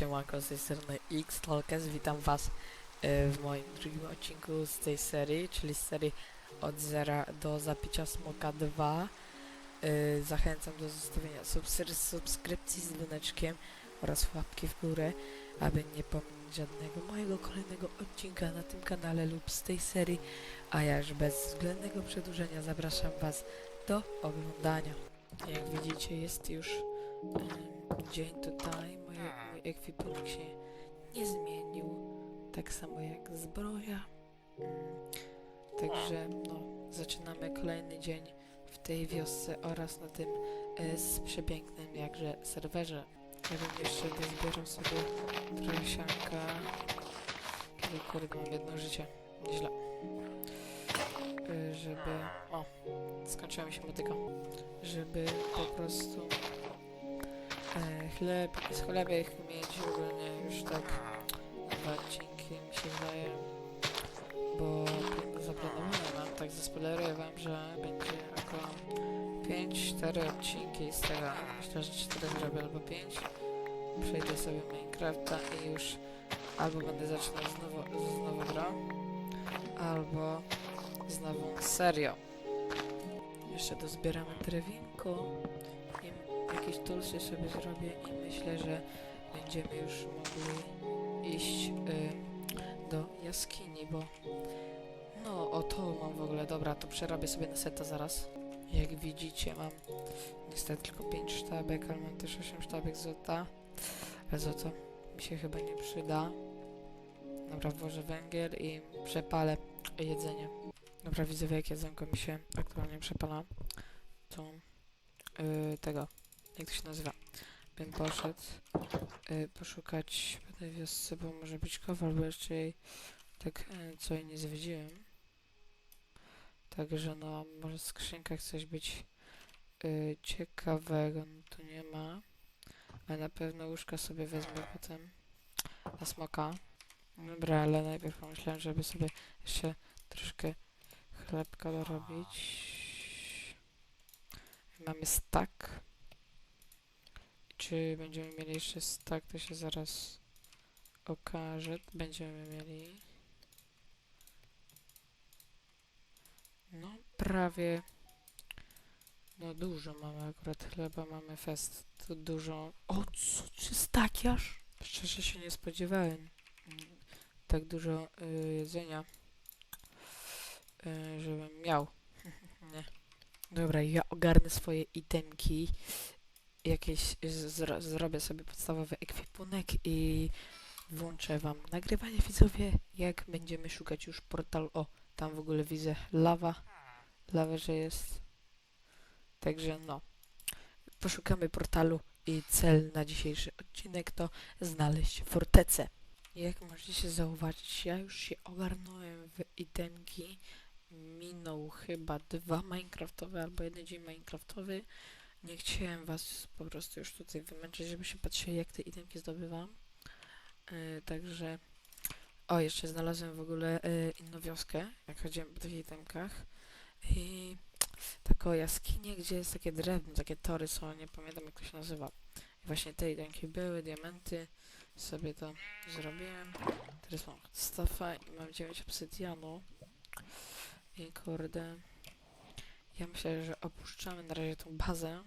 Siemanko, z tej strony X Tolkes, witam was e, w moim drugim odcinku z tej serii, czyli z serii od zera do zapicia smoka 2. E, Zachęcam do zostawienia subskry- subskrypcji z dzwoneczkiem oraz łapki w górę, aby nie pominąć żadnego mojego kolejnego odcinka na tym kanale lub z tej serii, a ja już bez względnego przedłużenia zapraszam was do oglądania. Jak widzicie jest już em, dzień tutaj, moje, mój ekwipunek się nie zmienił, tak samo jak zbroja. Także no, zaczynamy kolejny dzień w tej wiosce oraz na tym e, z przepięknym jakże serwerze. Ja bym jeszcze dozbierał sobie trochę. Kiedy kurde mam jedno życie. Nieźle. E, Żeby... O, skończyła mi się motyka. Żeby po prostu chleb, z chlebek mieć ogólnie już tak dwa odcinki mi się wydaje, bo pl- zaplanowane mam, tak zaspoileruję wam, że będzie około 5-4 odcinki z tego, myślę, że 4 zrobię albo 5, przejdę sobie Minecrafta i już albo będę zaczynał znowu, znowu grę, albo z nową serią. Jeszcze dozbieramy drewinko jakieś tulsy sobie zrobię i myślę, że będziemy już mogli iść y, do jaskini, bo no o to mam w ogóle, dobra, to przerobię sobie na seta zaraz. Jak widzicie mam niestety tylko 5 sztabek, ale mam też 8 sztabek złota, ale złoto mi się chyba nie przyda. Dobra, włożę węgiel i przepalę jedzenie. Dobra, widzę jak jedzonko mi się aktualnie przepala. To yy, tego, jak to się nazywa? Bym poszedł yy, poszukać w tej wiosce, bo może być kowal, bo jeszcze jej tak yy, co jej nie zwiedziłem. Także no, może w skrzynkach coś być yy, ciekawego, no tu nie ma. Ale na pewno łóżka sobie wezmę potem na smoka. Dobra, ale najpierw pomyślałem, żeby sobie jeszcze troszkę chlebka dorobić. Mamy stack. Czy będziemy mieli jeszcze stack, to się zaraz okaże. Będziemy mieli. No, prawie. No, dużo mamy akurat chleba, mamy fest. To dużo. O, co? Czy stakiaż? Szczerze się nie spodziewałem. Tak dużo y, jedzenia. Y, żebym miał. nie. Dobra, ja ogarnę swoje itemki. Jakieś zro, zrobię sobie podstawowy ekwipunek i włączę wam nagrywanie widzowie, jak będziemy szukać już portalu. O, tam w ogóle widzę lawa. Lawa, że jest. Także no. Poszukamy portalu i cel na dzisiejszy odcinek to znaleźć fortecę. Jak możecie zauważyć, ja już się ogarnąłem w itemki minął chyba dwa Minecraftowe albo jeden dzień Minecraftowy. Nie chciałem was po prostu już tutaj wymęczyć, żeby się patrzyli jak te itemki zdobywam. Yy, także... O, jeszcze znalazłem w ogóle yy, inną wioskę, jak chodziłem po tych itemkach. I taką jaskinię, gdzie jest takie drewno, takie tory są, nie pamiętam jak to się nazywa. I właśnie te itemki były, diamenty. Sobie to zrobiłem. Teraz mam staffa i mam 9 obsydianu. I kurde. Ja myślę, że opuszczamy na razie tą bazę.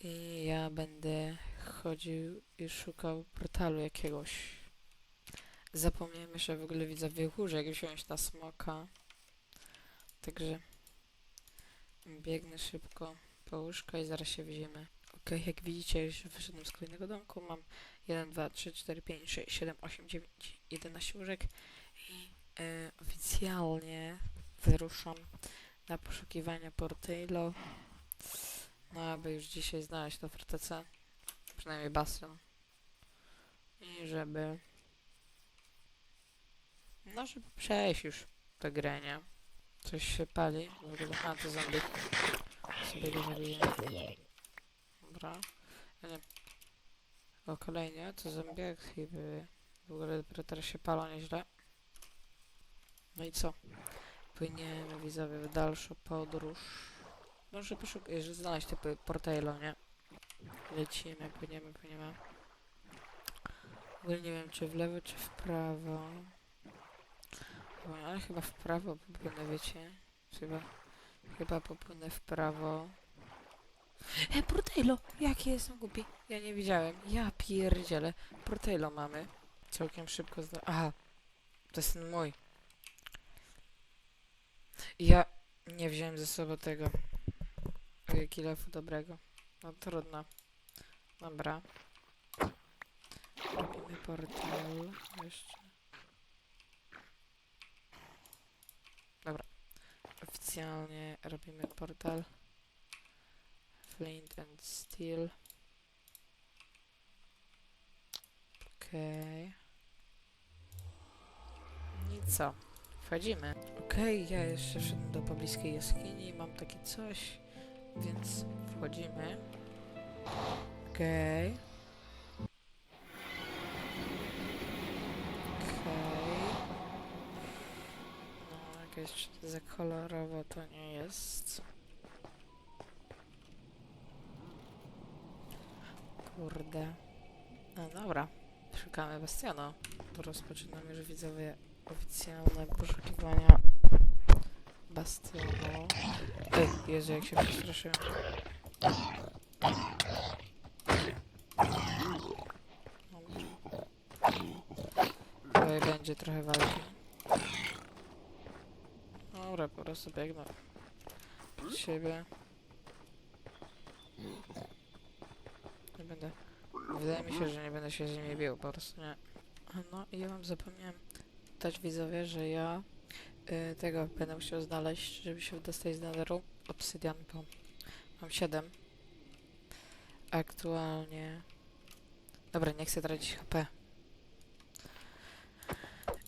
I ja będę chodził i szukał portalu jakiegoś. Zapomniałem jeszcze w ogóle widzę wychórzek wziąć na smoka. Także biegnę szybko po łóżko i zaraz się widzimy. Ok, jak widzicie, już wyszedłem z kolejnego domku. Mam 1, 2, 3, 4, 5, 6, 7, 8, 9, 11 łóżek. I e, oficjalnie wyruszam na poszukiwania Portailo. No, aby już dzisiaj znaleźć tę fortecę. Przynajmniej bastion. I żeby... No, żeby przejść już tę grę, nie? Coś się pali. W ogóle... A, to zombie. Sobie go zabiję. Dobra. Nie. O, kolejnie, to zombiaki były. W ogóle dopiero teraz się palą nieźle. No i co? Płyniemy widzowie w dalszą podróż. Może poszukać, znaleźć te portailo, nie? Lecimy, płyniemy, płyniemy. W ogóle nie wiem, czy w lewo, czy w prawo. Ale chyba w prawo popłynę, wiecie? Chyba, chyba popłynę w prawo. E, Portejlo! Jakie jestem głupi. Ja nie widziałem. Ja pierdzielę. Portejlo mamy. Całkiem szybko zda... Aha. To jest ten mój. Ja nie wziąłem ze sobą tego. Ojej, kilofu dobrego. No trudno. Dobra. Robimy portal. Jeszcze. Dobra. Oficjalnie robimy portal. Flint and Steel. Okej. I co? Wchodzimy. Okej, ja jeszcze wszedłem do pobliskiej jaskini mam takie coś, więc wchodzimy. Okej. Okej. No, jakieś za kolorowo to nie jest. Kurde. No dobra. Szukamy bastionu. Rozpoczynamy już widzowie oficjalne poszukiwania bastionu. Ej, Jezu, jak się przestraszyłem. Tutaj będzie trochę walki. Dobra, po prostu biegnę. Przed siebie. Nie będę... Wydaje mi się, że nie będę się z nimi bił, po prostu nie. No i ja wam zapomniałem dać widzowie, że ja y, tego będę musiał znaleźć, żeby się dostać z netheru. Obsydian, bo mam 7. Aktualnie... Dobra, nie chcę tracić HP.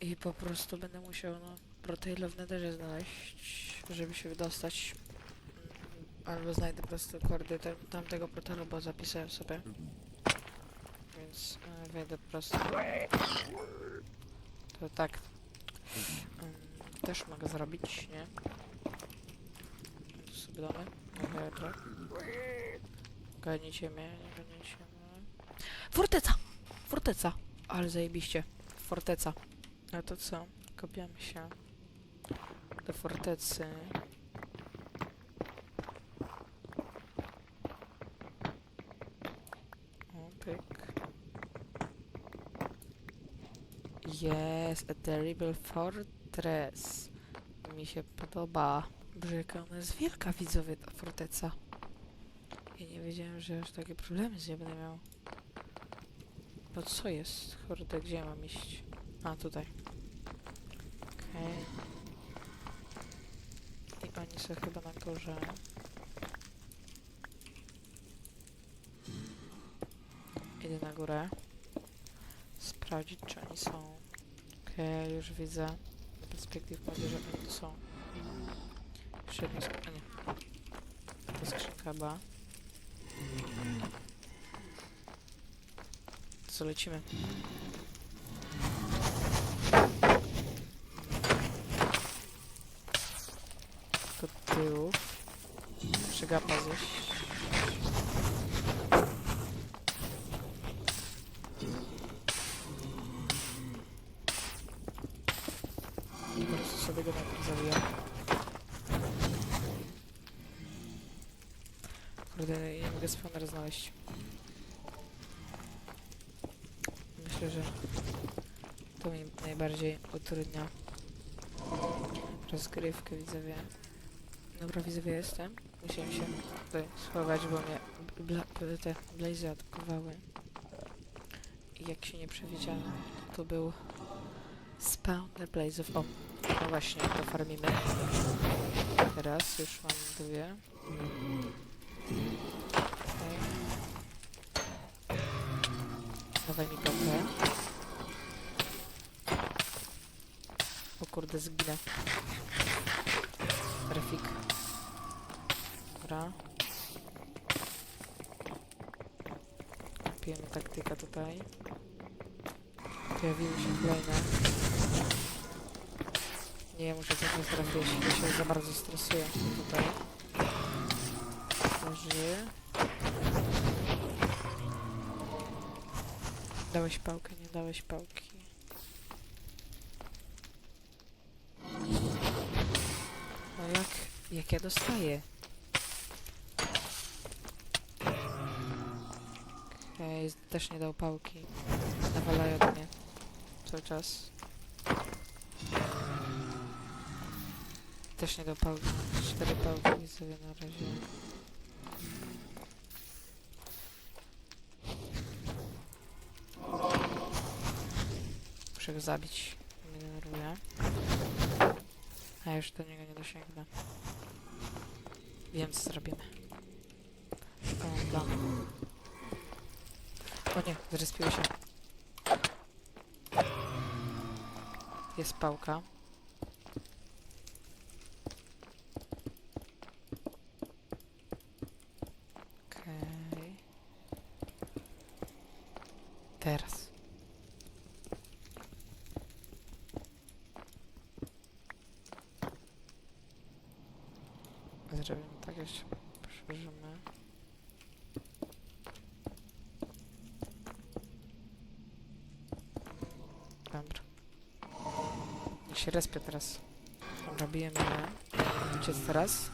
I po prostu będę musiał, no, Proteilo w netherze znaleźć, żeby się wydostać. Albo znajdę po prostu kordy te, tamtego portalu, bo zapisałem sobie. Więc e, wejdę po prostu. To tak. Mm, też mogę zrobić, nie? Tu sobie damy. Okej, tak. Ganicie mnie, nie ganicie mnie. Forteca! Forteca! Ale zajebiście. Forteca. A to co? Kopiamy się do fortecy. O, pyk. Yes, a terrible fortress. Mi się podoba. Boże, jaka ona jest wielka, widzowie, ta forteca. Ja nie wiedziałem, że aż takie problemy z nią będę miał. Bo co jest? Kurde, gdzie ja mam iść? A, tutaj. Okej. I oni są chyba na górze. Idę na górę. Sprawdzić, czy oni są. Okej, już widzę. Perspektyw oni tu są. Jeszcze jedna skrzynka. Nie. To skrzynka chyba. Co lecimy? Do tyłu. Przegapa zjeść. Sobie go najpierw zawijam. Kurde, nie mogę spawner znaleźć. Myślę, że to mi najbardziej utrudnia rozgrywkę, widzowie. Dobra, widzowie, jestem. Musiałem się tutaj schować, bo mnie bla, te blazy atakowały. I jak się nie przewidziałem, to był spawner blazów. O, no właśnie, to farmimy. Teraz już mam dwie. Okej. Dawaj mi pompę. O kurde, zginę. Trafik. Dobra. Kupimy taktyka tutaj. Pojawiły się kolejne. Nie, muszę coś nie bo się za bardzo stresuję tutaj. Leży. Dałeś pałkę, nie dałeś pałki. No jak, jak ja dostaję? Okej, też nie dał pałki. Nawalają mnie. Cały czas. Też nie dał pałki. Cztery pałki sobie na razie. Muszę go zabić. Mnie denerwuje. A już do niego nie dosięgnę. Wiem co zrobimy. O. O nie, zrespiły się. Jest pałka. Okej. Teraz. Zrobimy tak jeszcze. Poszerzymy. Dobra. Niech się respie teraz. Dobra, bijemy je. Uciec teraz.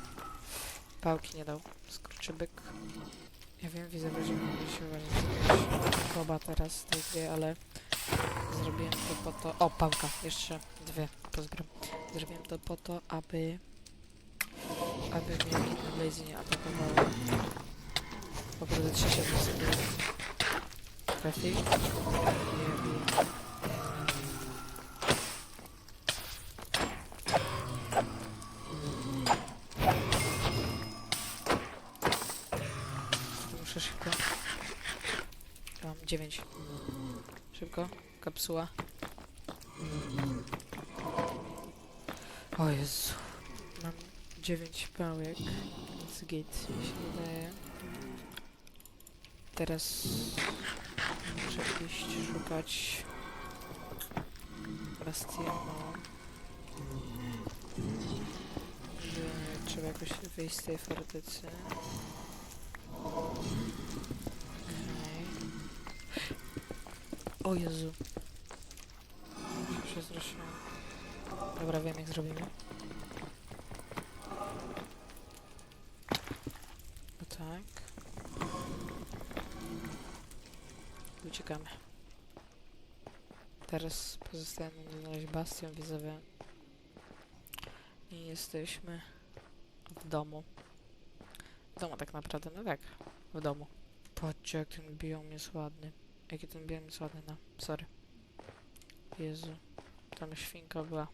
Pałki nie dał. Skurczybyk. Ja wiem, widzę, że mówi się uważać boba teraz w tej gry, ale zrobiłem to po to... O, pałka. Jeszcze dwie. Pozbieram. Zrobiłem to po to, aby... aby mnie inne blazy nie atakowały. Po prostu trzecia to sobie... Trafi. Nie wiem. Muszę szybko. Mam 9. Szybko. Kapsuła. O Jezu. Mam 9 pałek. Więc git mi się wydaje. Teraz muszę iść szukać bastionu. Trzeba jakoś wyjść z tej fortecy. O Jezu. Się przestraszyłam. Dobra, wiem jak zrobimy. No tak. Uciekamy. Teraz pozostaje nam znaleźć bastion widzowie. I jesteśmy w domu. W domu tak naprawdę, no tak. W domu. Patrzcie jak ten biom jest ładny. Jaki ten biom jest ładny, no. Sorry. Jezu. Tam świnka była.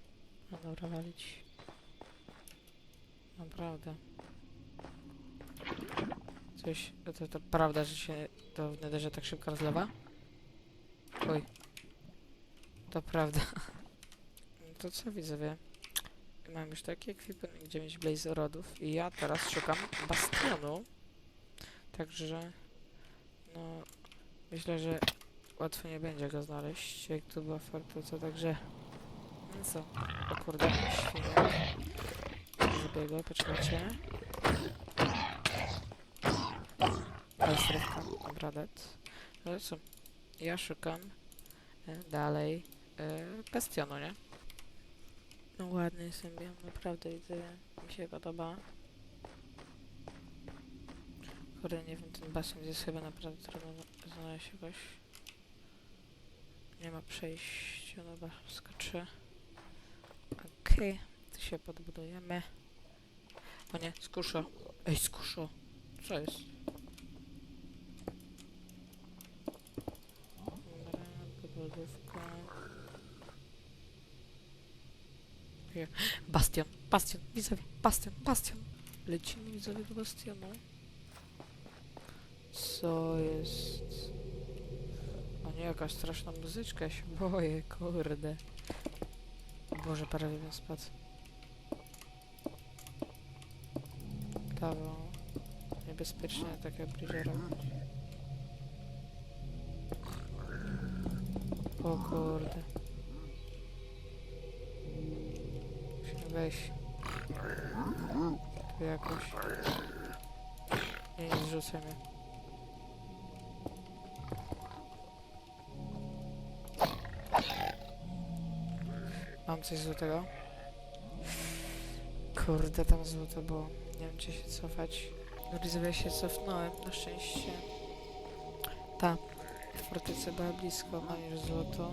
No dobra, walić. Naprawdę. Coś... To, to prawda, że się to w nederze tak szybko rozlewa? Oj. To prawda. No to co widzowie? Mam już taki ekwipunek 9 Blaze Rodów i ja teraz szukam bastionu. Także no myślę, że łatwo nie będzie go znaleźć, jak tu była forteca, także no co? O kurde, świniak. Zabiegł, poczekajcie. Dobra, dead. No co? Ja szukam e, dalej e, bastionu, nie? No ładny biom, naprawdę widzę, mi się podoba. Kurde, nie wiem, ten basen jest chyba naprawdę trudno zna- znaleźć jakoś. Nie ma przejścia, dobra, skoczę. Okej, tu się podbudujemy. O nie, skuszo. Ej, skuszo. Co jest? Nie. Bastion, bastion, widzowie, bastion, bastion. Lecimy widzowie do bastionu. Co jest? O nie, jakaś straszna muzyczka, ja się boję, kurde. Boże, prawie bym spadł. Kawał. Niebezpiecznie takie bliżej robić. O kurde. Musimy wejść. Tu jakoś. Nie, nie zrzucaj mnie. Coś złotego? Kurde, tam złoto było. Nie wiem, czy się cofać. Widzowie, ja się cofnąłem, na szczęście. Ta, fortyca była blisko, mam już złoto.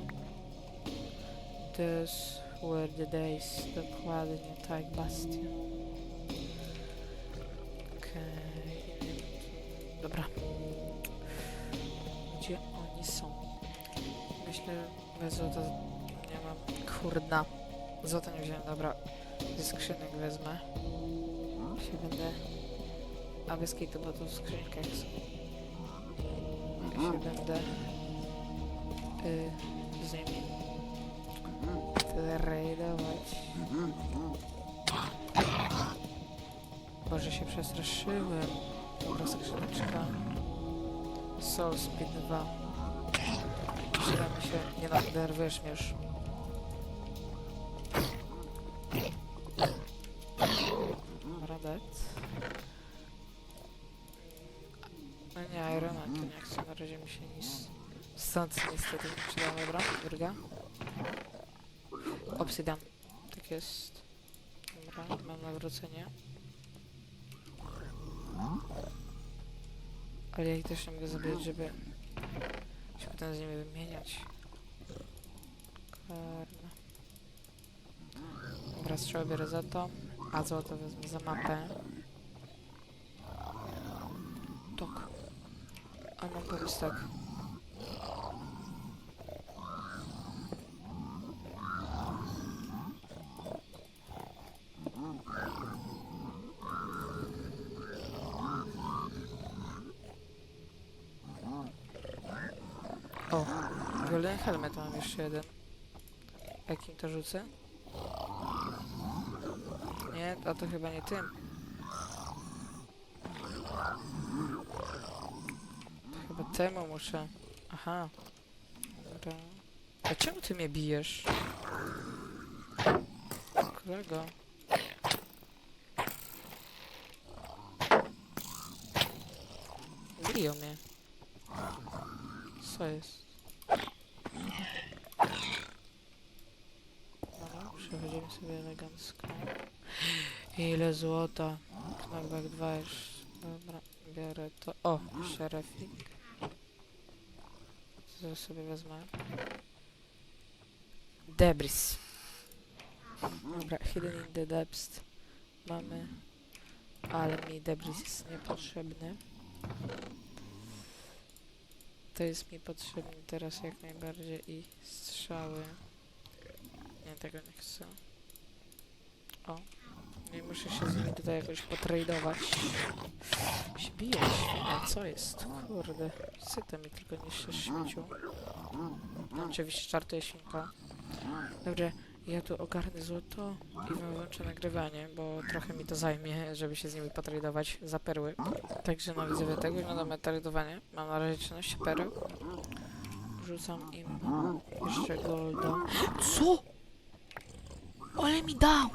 This were the days, dokładnie, tak, bastion. Okej, dobra. Gdzie oni są? Myślę, bez złota nie mam. Kurna. Złota nie wziąłem, dobra. Ze skrzynek wezmę. Się będę... A bez kitu, bo to w skrzynkach są. Się będę... Y, z nimi... tradować. Boże, się przestraszyłem. Dobra, skrzyneczka. Soul Speed 2. Przydamy się. Nie denerwujesz mnie już. Stąd niestety nie przydało, dobra? Druga. Obsydian. Tak jest. Dobra, mam nawrócenie. Ale ja ich też nie mogę zabijać, żeby się potem z nimi wymieniać. Karna. Dobra, strzał biorę za to, a złoto wezmę za mapę. Tak. A mam pomysł tak. Helmet mam jeszcze jeden. Jakim to rzucę? Nie, a to chyba nie tym. To chyba temu muszę. Aha. Dobra. A czemu ty mnie bijesz? Kolego. Biją mnie. Co jest? Przechodzimy sobie elegancko. Ile złota? Knockback 2 już. Dobra, biorę to. O, szerefik. Co sobie wezmę? Debris. Dobra, hidden in the depths. Mamy. Ale mi debris jest niepotrzebny. To jest mi potrzebne teraz jak najbardziej i strzały. Nie, tego nie chcę. O. Nie muszę się z nimi tutaj jakoś potradować. Się bije co jest? Kurde. Syte mi tylko niszczysz śmieciu. No, oczywiście czartuje świnka. Dobrze, ja tu ogarnę złoto i wyłączę nagrywanie, bo trochę mi to zajmie, żeby się z nimi potradować za perły. Także no widzowie, tak wygląda tradowanie. Mam na razie 13 pereł. Rzucam im jeszcze golda. Co? Ale mi dał!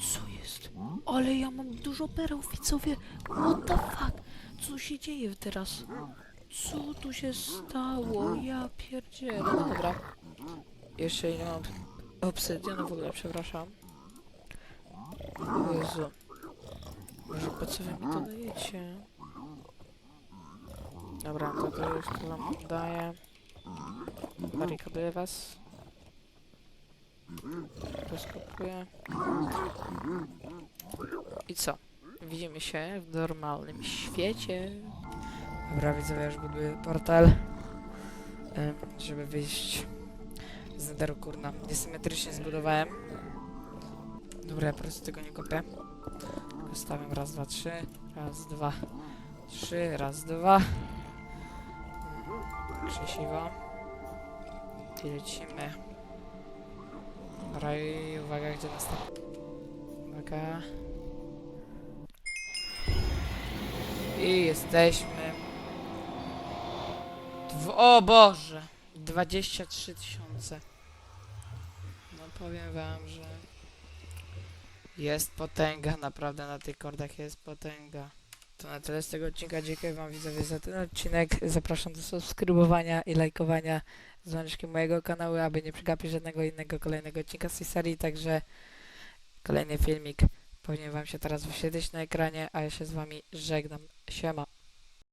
Co jest? Ale ja mam dużo pereł, widzowie. What the fuck? Co się dzieje teraz? Co tu się stało? Ja pierdzielę. No dobra. Jeszcze nie mam obsydianu w ogóle, przepraszam. O Jezu. Może po co wy mi to dajecie? Dobra, to to już to wam daję. Barykaduję was. Rozkopuję. I co? Widzimy się w normalnym świecie. Dobra, widzowie, już buduję portal. Żeby wyjść z Netheru, kurna. Niesymetrycznie zbudowałem. Dobra, ja po prostu tego nie kopię. Stawiam raz, dwa, trzy. Raz, dwa, trzy. Raz, dwa. Krzesiwo. I lecimy. Dobra, uwaga, gdzie następny. Uwaga. I jesteśmy. Dw o Boże! 23 tysiące. No powiem wam, że jest potęga, naprawdę na tych kordach jest potęga. To na tyle z tego odcinka. Dziękuję wam widzowie za ten odcinek. Zapraszam do subskrybowania i lajkowania dzwoneczki mojego kanału, aby nie przegapić żadnego innego kolejnego odcinka z tej serii. Także kolejny filmik powinien wam się teraz wyświetlić na ekranie, a ja się z wami żegnam. Siema.